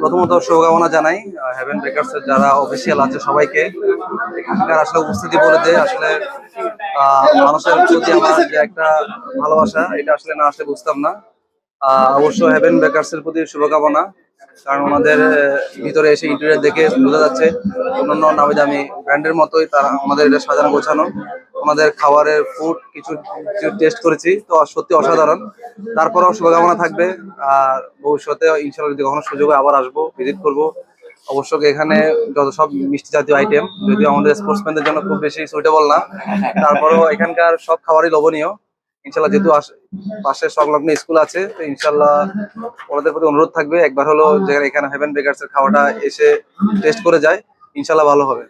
প্রথমত শুভকামনা জানাই হ্যাভেন এর যারা অফিসিয়াল আছে সবাইকে। এখানকার আসলে উপস্থিতি বলে দেয় আসলে মানুষের প্রতি আমার যে একটা ভালোবাসা, এটা আসলে না আসলে বুঝতাম না। অবশ্য হ্যাভেন এর প্রতি শুভকামনা। কারণ ওনাদের ভিতরে এসে ইন্টেরিয়ার দেখে বোঝা যাচ্ছে, অন্যান্য নামি দামি ব্র্যান্ডের মতোই তারা আমাদের এটা সাজানো, গোছানো। আমাদের খাবারের ফুড কিছু টেস্ট করেছি, তো সত্যি অসাধারণ। তারপরেও শুভকামনা থাকবে, আর ভবিষ্যতে ইনশাল্লাহ যদি কখনো সুযোগ আবার আসব ভিজিট করব, অবশ্য এখানে যত সব মিষ্টি জাতীয় আইটেম যদিও আমাদের স্পোর্টসম্যানদের জন্য খুব বেশি সুইটেবল না, তারপরেও এখানকার সব খাবারই লোভনীয়। ইনশাল্লাহ যেহেতু পাশে সংলগ্ন স্কুল আছে, তো ইনশাল্লাহ ওনাদের প্রতি অনুরোধ থাকবে, একবার হলো যেখানে এখানে হেভেন বেকারস এর খাওয়াটা এসে টেস্ট করে যায় ইনশাল্লাহ ভালো হবে।